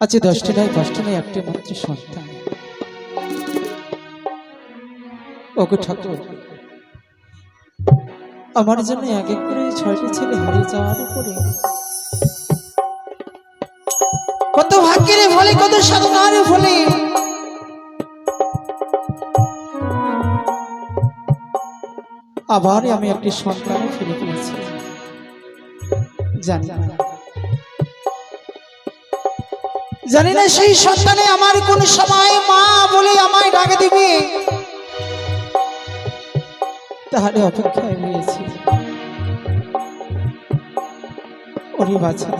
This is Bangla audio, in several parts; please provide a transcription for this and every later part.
আজ দশটি নয় পাঁচটি নয়, একটি মাত্র সন্তান। ওগো ঠাকুর, আমার জন্য এক এক করে ছয়টি ছেলে হারিয়ে যাওয়ার উপরে কত ভাগ্যের ফলে, কত সাধনার ফলে আবার আমি একটি সন্তান ফিরে পেয়েছি। জানি না। জানি না সেই সন্তানে আমার কোন সময় মা বলে আমায় ডাকে দিবে তাহলে অপেক্ষায় বাছা,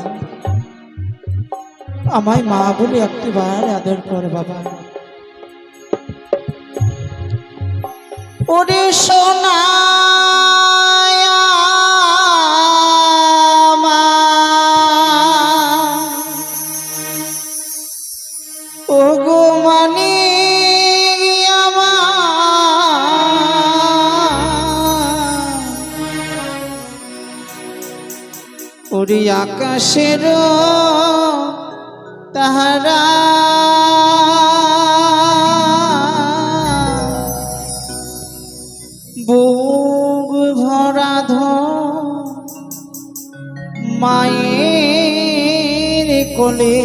আমায় মা বলে একটি বার আদর কর বাবা। ওরে সোনা ওরে আকাশের তাহারা। বুক ভরা মায়ের কোলে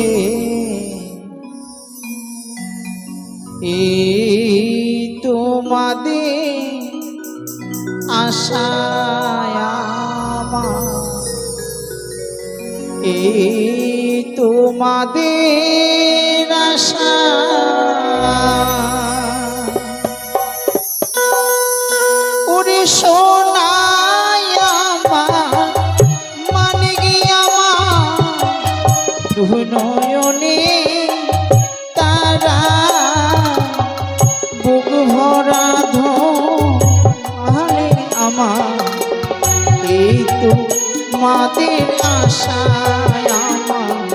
আশায় আমার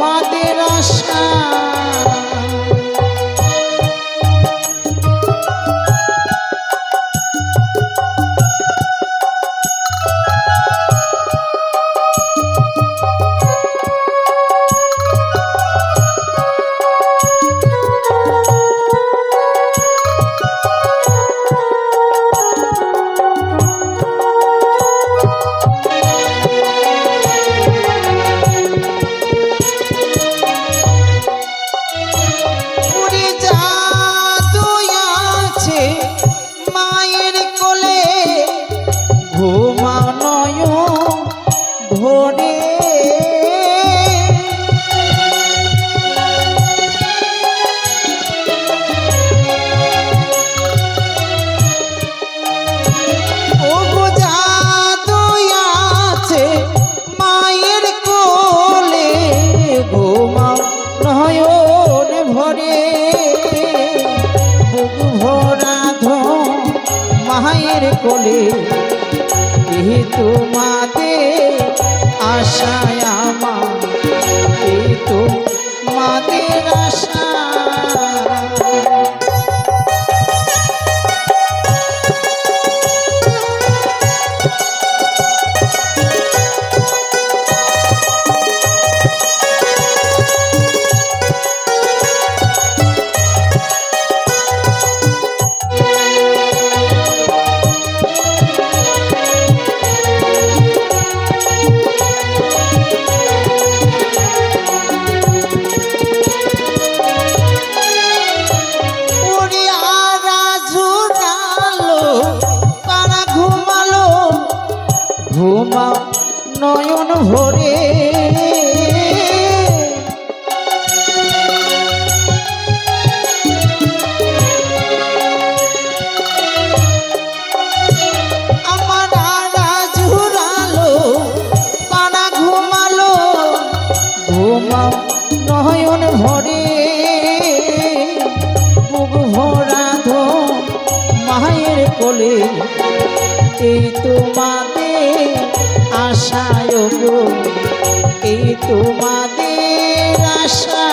মাদের আশা এই তোমাদের আশায় গো, এই তোমাদের আশা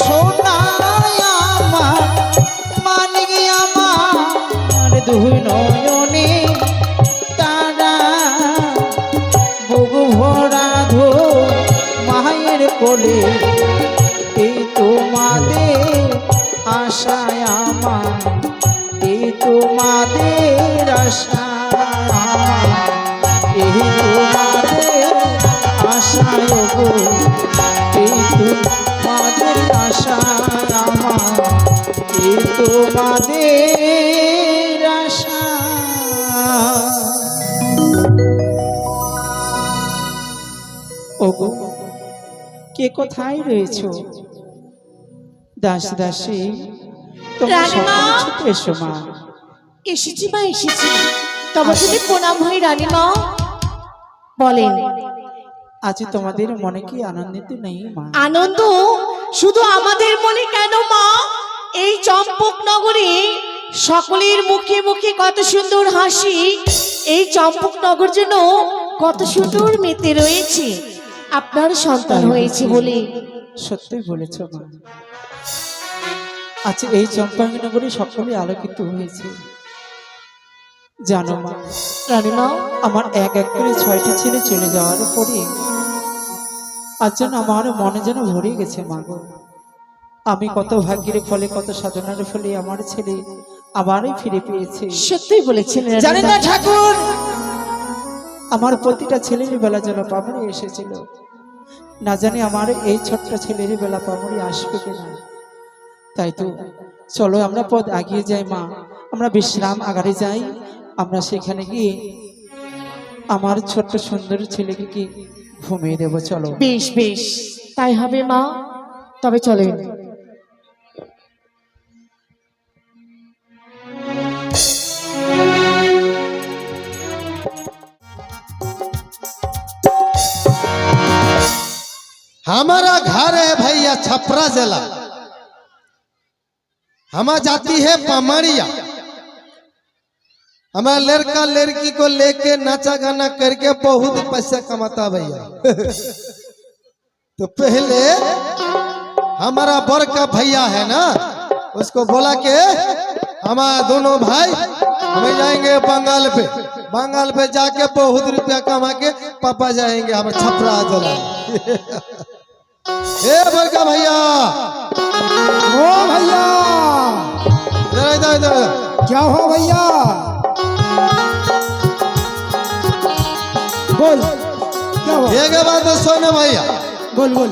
সোনায় আমার মানিক আমার দুই নয়নে তারা বুক ভরা ধো কোলে। এই তোমাদের আশায় আমার তোমাদের আমার এই তোমাদের আশায় গো এই তোমাদের আশায় আমার। এই তোমাদের আশা। ওগো কে কোথায় রয়েছ? দাস দাসী তোমরা! সকলে এসো মা। এসেছি মা এসেছি? তবে যদি প্রণাম হয় রানীমা বলেন। আজ তোমাদের মনে কি আনন্দিত নেই মা? আনন্দ? শুধু আমাদের মনে কেন মা? এই চম্পক নগরে সকলের মুখে মুখে কত সুন্দর হাসি। এই চম্পক নগর যেন কত সুন্দর মেতে রয়েছে। আপনার সন্তান হয়েছে বলে। সত্যি বলেছ মা। আচ্ছা এই চম্পাঙ্গনগরে সকলে আলোকিত হয়েছে। জানো মা রানীমা আমার এক এক করে ছয়টি ছেলে চলে যাওয়ার পরে আজ যেন আমার মনে যেন ভরে গেছে মা আমি কত ভাগ্যের ফলে কত সাধনার ফলে আমার ছেলে আবারই ফিরে পেয়েছে। সত্যি বলেছেন জানি না ঠাকুর! আমার প্রতিটা ছেলের বেলা যেন পামড়ি এসেছিল। না জানি আমার এই ছোট্ট ছেলের বেলা পামড়ি আসবে কিনা। তাই তো চলো আমরা পথ আগিয়ে যাই মা। আমরা বিশ্রাম আগারে যাই। আমরা সেখানে গিয়ে আমার ছোট্ট সুন্দর ছেলেকে কি ঘুমিয়ে দেবো চলো বেশ বেশ তাই হবে মা তবে চলেন हमारा घर है भैया छपरा जिला हमारा जाती है पमड़िया हमारा लड़का लड़की को लेके नाचा गाना करके बहुत पैसा कमाता भैया। तो पहले हमारा बड़ का भैया है ना, उसको बोला के, हमारा दोनों भाई, हमें जाएँगे बंगाल पे। बंगाल पे जाके बहुत रुपया कमा के पापा जाएँगे हम छपरा जिला ए बड़का भैया, ओ भैया। क्या हो भैया? बोल। क्या हुआ? ये के बात तो सुनो भैया। बोल बोल।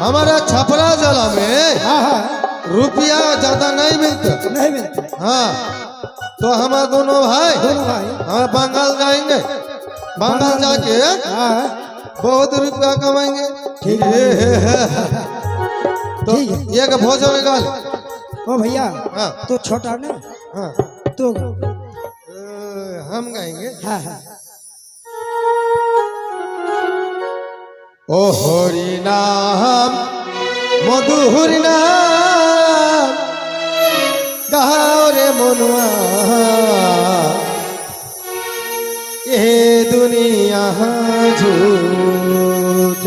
हमारा छपरा जिला में हाँ हाँ। रुपया ज़्यादा नहीं मिलता। नहीं मिलते। हाँ तो हम दोनों भाई दोनों भाई। हम बंगाल जाएँगे। बंगाल जाके हाँ बहुत रुपया कमाएँगे। ठीक है। तो ठीक है। ये का भोजन निकाल। ओ भैया हाँ। तो छोटा ना? हाँ। तो अ, हम गाएँगे। हाँ हाँ। ও হরি নাম, মধুর নাম, গাও রে মনুয়া। এ দুনিয়া ঝুট।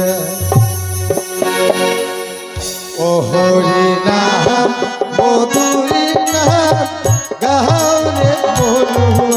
ও হরি নাম, মধুর নাম গাওরে মনুয়া।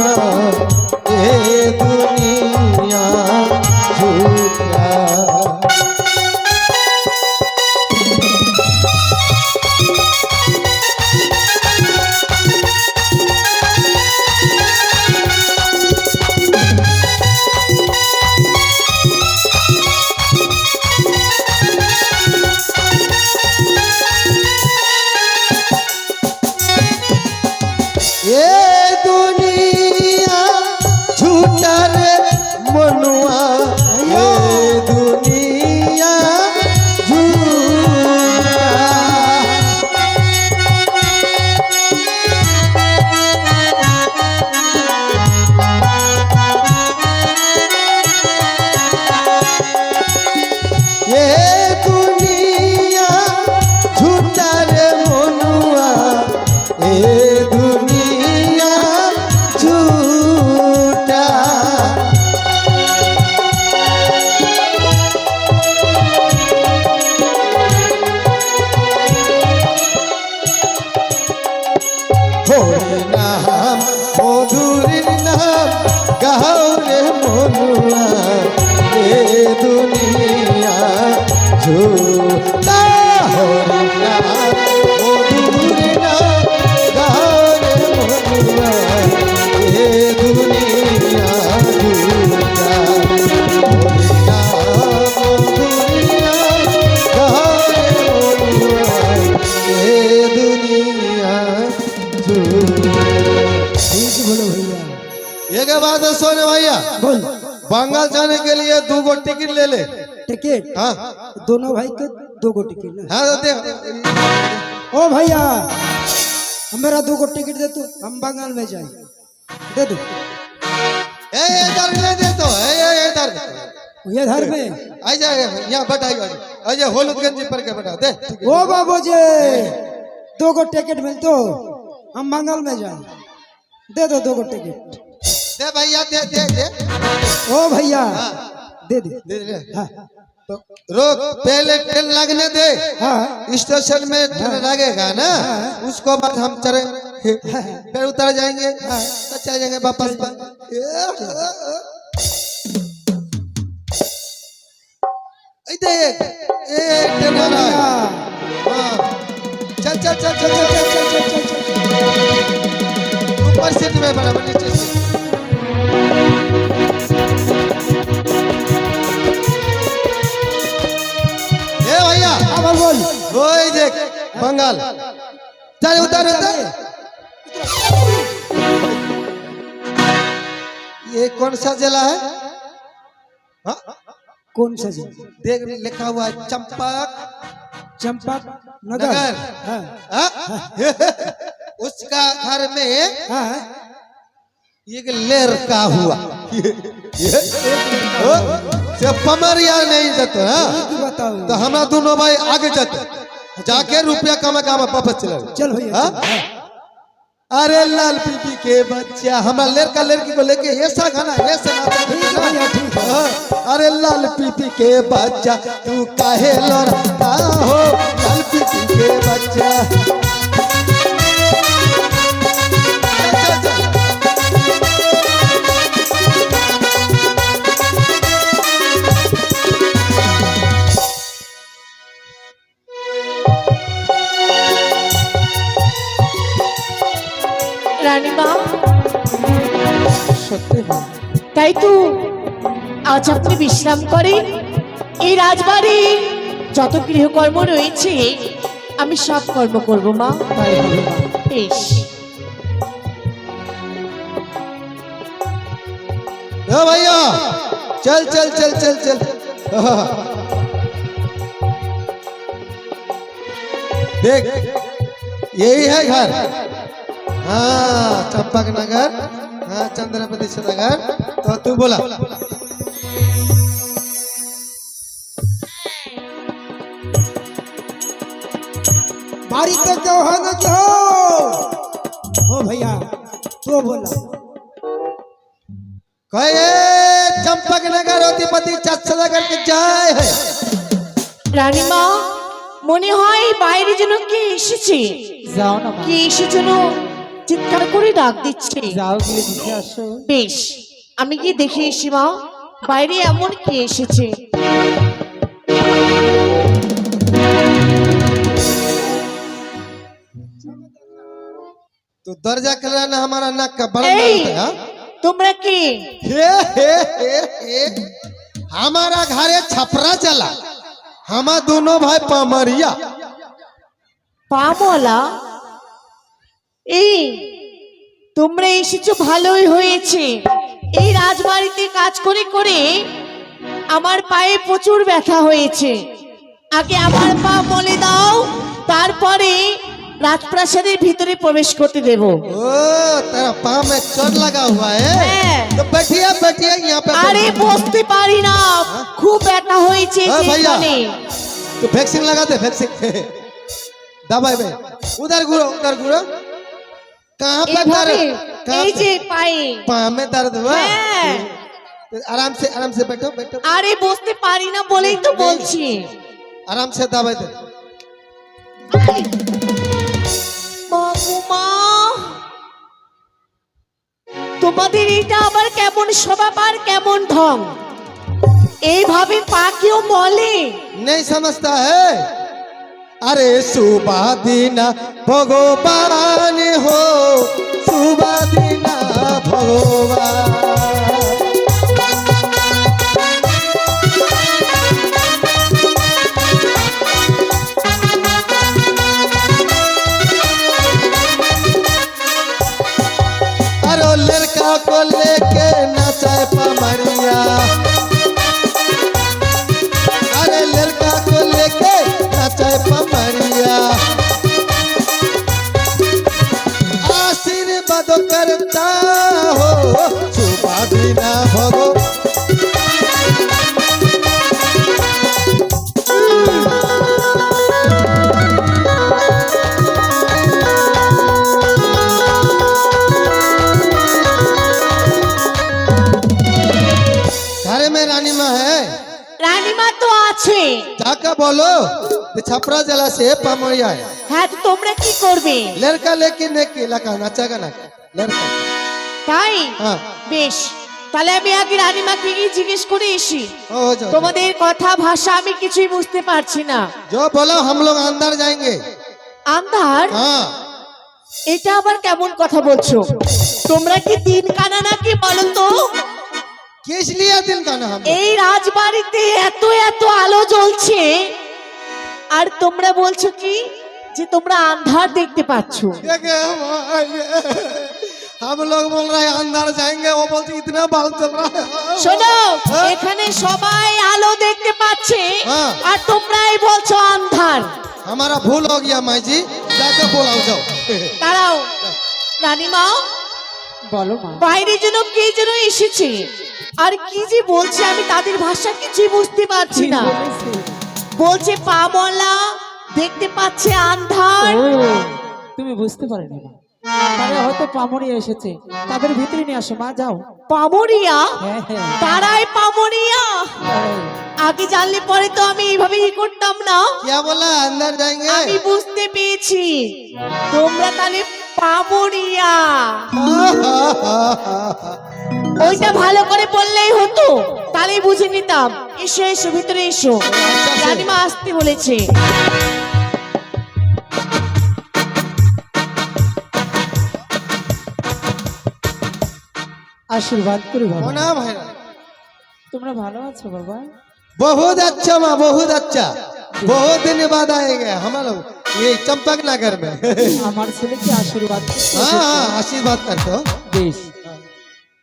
ಮಾಡಿದ ठीक बोलो भैया। एक बात है सोने भैया। बोल। बंगाल जाने के लिए दो गो टिकट ले ले। टिकट? हाँ। दोनों भाई के दो गो टिकट हाँ तो देख ओ भैया मेरा दो गो टिकट दे तू हम बंगाल में जाए। दे दो। ए ए, इधर ले दे तो। ए ए, इधर। ये घर में? आ जा यहाँ बैठा आ जा होलुदगंज पर के बैठा। दे। ओ बाबू जी दो गो टिकट मिल तो हम बंगाल में जाए। दे दो दो टिकट। दे भैया दे दे दे। ओ भैया दे दे। दे दे। हाँ। तो रोक पहले ट्रेन लगने दे। हाँ। स्टेशन में ट्रेन लगेगा ना? उसको बाद हम चले। फिर उतर जाएँगे। तो चले जाएँगे। वापस देख ए ट्रेन आ रहा है। हाँ। चल चल चल चल चल चल चल चल चल ऊपर से नहीं बराबर नीचे से ए भैया अब बोल ओए देख बंगाल चल उधर उधर ये कौन सा जिला है हा? कौन सा जिला देख लिखा हुआ है चंपक चंपक नगर। नगर। हाँ। हाँ? उसका घर में हाँ एक लड़का का हुआ। से पमरिया नहीं जाते हाँ। तू हमारा दोनों भाई आगे जाते। जाके रुपया कमा कमा वापस चले। चल भैया हाँ? अरे लाल पीपी के बच्चा हमारे लड़का लड़की को लेके ऐसा गाना ऐसा नाचा है? है हाँ, अरे लाल पीपी के बच्चा तू काहे लड़ता हो? लाल पीपी के बच्चा। রানীমা সত্যি মা তাই তো আজ আপনি বিশ্রাম করেন এই রাজবাড়ি যত গৃহকর্ম রয়েছে আমি সব কর্ম করব মা তাই হবে মা বেশ हाँ भैया चल चल चल चल चल हाँ। देख यही है घर हाँ चंपक नगर हाँ चंद्रपति नगर तो तू बोला বাড়িতে কেউ হয় না কেউ ও भैया तो बोला कहे चंपक नगर अधिपति चच्चा नगर के जय है রানীমা মনে হয় বাইরে যেন কে এসেছে যাও না মা কে এসে যেন চিৎকার করে ডাক দিচ্ছে যাও গিয়ে দেখে আসো বেশ আমি গিয়ে দেখে এসি মা বাইরে এমন কে এসেছে तो दर्जा कर रहा ना हमारा नाक का बड़ा এই है हाँ? তোমরা কে हे हे हे हे हमारा घरे छपरा चला हम दोनों भाई पामरिया পামলা এই তোমরা এসেছ ভালোই হয়েছে। এই রাজবাড়িতে কাজ করে করে আমার পায়ে প্রচুর ব্যথা হয়েছে। আগে আমার পা বলে দাও তারপরে রাজপ্রাসাদের ভিতরে প্রবেশ করতে দেব। আরে বসতে পারি না। হ্যাঁ? খুব ব্যথা হয়েছে ভ্যাকসিন লাগাতে ভ্যাকসিন। দাবাই ভাই উদার ঘুরো উদার ঘুরো। বলেই তো বলছি তোমাদের এটা আবার কেমন স্বভাব আর কেমন ঢং? এইভাবে পা কেউ বলে। নেই সমস্যা হ্যাঁ আরে সুবাদিনা ভগবান হো সুবাদিনা ভগবান। আরও লড়কা কো লেকে নাচায় পামারিয়া। রে পাপড়িয়া আশীর্বাদ করতা হো সুবাদিনা ভগবান छपरा जिला से पमरिया है হ্যাঁ তো তোমরা কি করবে लड़का लेके नेके लगा नाचेगा ना लड़का তাই हाँ বেশ তাহলে আমি আগে রানীমাকে গিয়ে জিজ্ঞেস করে এসি हो जाओ তোমাদের কথা ভাষা আমি কিছুই বুঝতে পারছি না जो बोलो हम लोग अंदर जाएंगे আন্ধার हाँ এটা আবার কেমন কথা বলছো তোমরা কি দিন কানা নাকি বলো তো किस लिए दिन का ना हम এই রাজবাড়িতে এত এত আলো জ্বলছে আর তোমরা বলছো কি যে তোমরা আন্ধার দেখতে পাচ্ছো देखे हम आएंगे। हम लोग बोल रहे हैं अंदर जाएंगे वो बोलते इतना बाल चल रहा है শোনো এখানে সবাই আলো দেখতে পাচ্ছে হ্যাঁ। আর তোমরাই বলছো আন্ধার हमारा भूल हो गया माई जी जाके बोलाओ जाओ দাঁড়াও রানীমা বলো মা বাইরে যেন কে যেন এসেছে আর কি যে বলছে আমি তাদের ভাষা কিছুই বুঝতে পারছি না বলছে পামলা দেখতে পাচ্ছে আন্ধার। তুমি বুঝতে পারেনি মা। তারা হয়তো পামরিয়া এসেছে। তাদের ভিতরে নিয়ে আসো মা যাও। পামরিয়া হ্যাঁ, হ্যাঁ। তারাই পামরিয়া হ্যাঁ। আগে জানলে পরে তো আমি এইভাবে ই করতাম না। আমি বুঝতে পেরেছি। তোমরা তাহলে পামরিয়া ওইটা ভালো করে বললেই হতো তাহলেই বুঝে নিতাম এসো এসো ভিতরে এসো রানীমা আসতে বলেছে আশীর্বাদ করি বাবা होना भाई তোমরা ভালো আছো বাবা बहुत अच्छा माँ बहुत अच्छा बहुत दिन बाद आएंगे हम लोग ये चंपक नगर में আমার ছেলেকে আশীর্বাদ করতে हाँ এসেছো। हाँ आशीर्वाद करते हो বেশ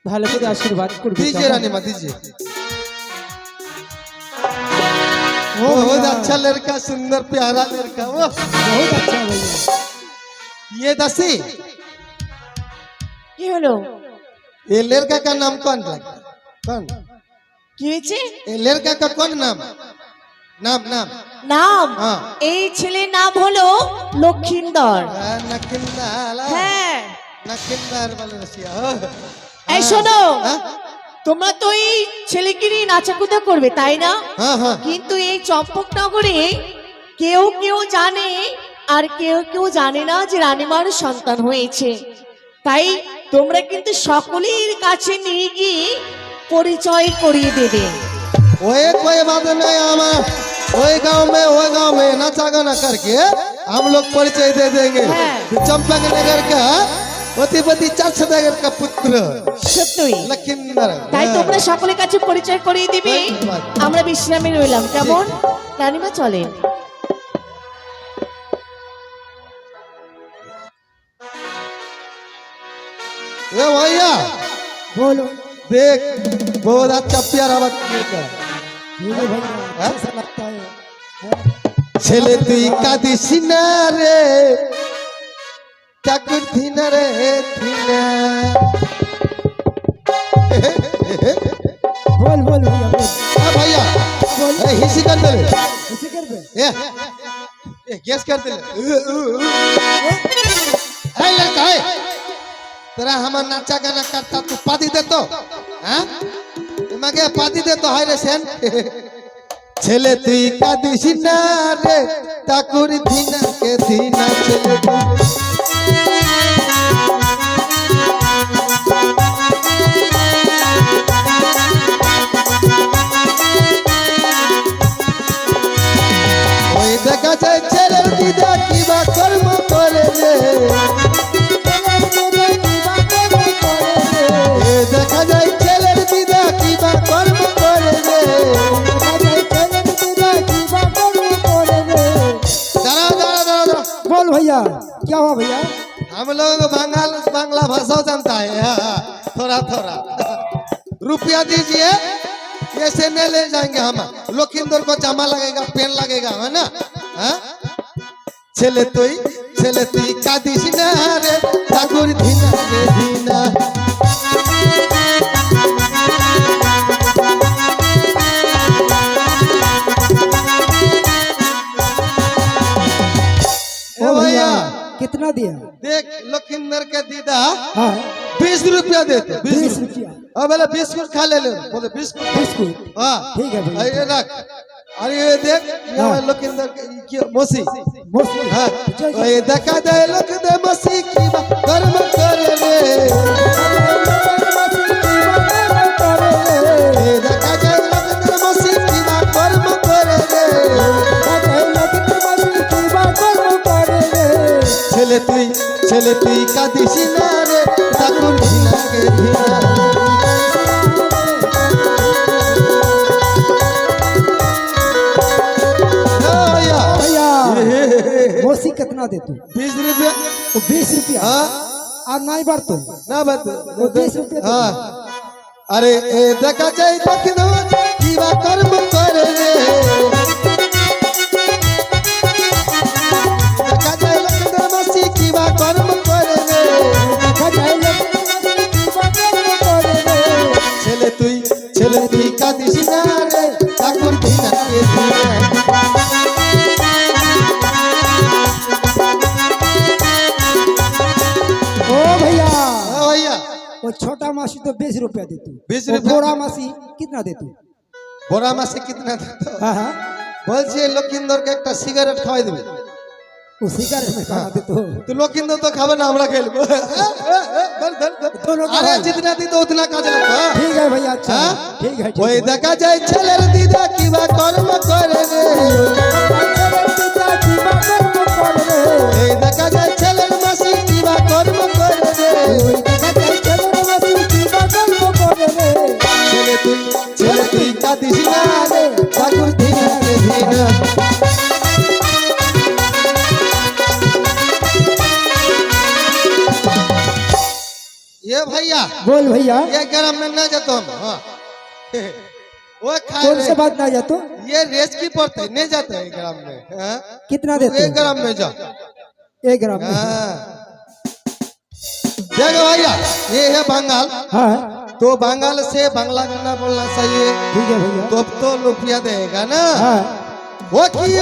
ভালো করে আশীর্বাদ করবি दीजिए কেমন? रानी माँ दीजिए बहुत अच्छा लड़का सुंदर प्यारा लड़का वो বহুত আচ্ছা ভাইয়া ये दसी কি হলো ये लड़का का नाम कौन रखा कौन কি হয়েছে ये लड़का का कौन नाम नाम नाम নাম হ্যাঁ। এই ছেলের নাম হলো লক্ষিন্দর हाँ, नकिंदार হ্যাঁ नकिंदार वाले रसिया এই শোনো हाँ তোমরা তো এই ছেলেকে নিয়ে নাচাকুদা করবে তাই না हाँ हाँ কিন্তু এই চম্পকনগরে কেউ কেউ জানে আর কেউ কেউ জানে না যে রানীমার সন্তান হয়েছে তাই তোমরা কিন্তু সকলের কাছে নিয়ে গিয়ে পরিচয় করিয়ে দেবে ओए कोई बात नहीं हम वही गांव में वो गांव में नचा गाना करके हम लोग परिचय दे देंगे हाँ। चंपक नगर का অতিপতি চারশো টাকার কা পুত্র। সত্যই। তাই হ্যাঁ। তোমরা সকলের কাছে পরিচয় করিয়ে দিবি। আমরা বিশ্রামে রইলাম। কেমন? রানিমা চলেন ভাইয়া বলো। দেখ বহুত হ্যাঁ? আচ্ছা প্যারা ছেলে তুই কাঁদিস না রে। तक थिन रहे थिन। बोल बोल भैया हाँ भैया ए हिसी कर दे। हिसी कर दे। ए ए गैस कर दे। ए लड़का ए तेरा हमर नाचा गाना करता तू पादी दे तो। हाँ? हैं? मगे पादी दे तो हाय रे सेन। ছেলে তুই কাঁদিস না রে তাকুর দিনা কে দিনা ছেলে। क्या हुआ भैया हम लोग बंगाल बांग्ला भाषा जानता है हाँ, थोड़ा थोड़ा रुपया दीजिए ऐसे नहीं ले जाएंगे हम लखीमपुर को जमा लगेगा पेन लगेगा है ना हाँ? ছেলে তুই ছেলে তুই কাঁদিস না রে ঠাকুর ধিনা রে ধিনা कितना दिया। देख लखीमपुर के दीदा हाँ। बीस रुपया देते। बीस रुपया। अब बोले बिस्कुट खा ले ले। बोले बिस्कुट। बिस्कुट। हाँ। ठीक है भाई। ये रख। अरे ये देख हाँ। लखीमपुर के मोसी। मोसी। हाँ। ये देखा दे लख दे मसी की कर्म कर रे ছেলে তুই ছেলে তুই কাঁদিস না রে ঠাকুর ধিনা গে ধিনা हाँ भैया भैया मोसी कितना दे तू बीस रुपया तो बीस रुपया हाँ और नहीं बार तो না বাদ वो बीस रुपया दे হ্যাঁ আরে এ দেখা যায় দক্ষিণ কিবা কর্ম दे तू 20 वो रुपया? बड़ा मासी कितना दे तू বড়া মাসে কিতনা দিত हाँ हाँ বলছি লক্ষিন্দরকে একটা সিগারেট খাওয়াই দিবে वो सिगारेट में खाना दे तो তো লক্ষিন্দর তো খাবে না আমরা খেলবো ধর, ধর, ধর। दोनों का আরে है। জিতনা দিত উতনা কাজ লাগতো হ্যাঁ? ठीक है भैया अच्छा हाँ? ठीक है ठीक ওই है। দেখা যায় ছেলের দিদা কিবা भैया? ये गरम में ना जातो हम हाँ। वो कौन से बात ना जातो ये रेस की पड़ते नहीं जाते है ग्राम में हा? कितना देते एक ग्राम में जा। एक ग्राम हाँ। देखो भैया ये है बंगाल। हाँ। तो बंगाल से बांग्ला गाना बोलना सही है ठीक है भैया। तो अब तो लुपिया देगा ना। हाँ। वो की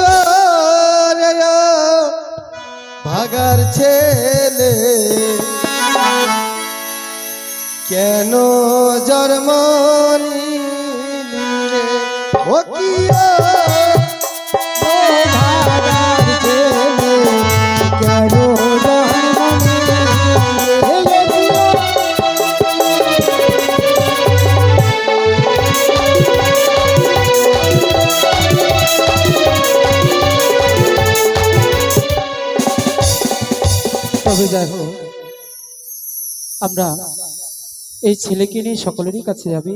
भागर छेले কেন জন্ম নিলি রে? ও কি তবে আমরা এই ছেলেকে নিয়ে সকলেরই কাছে যাবে?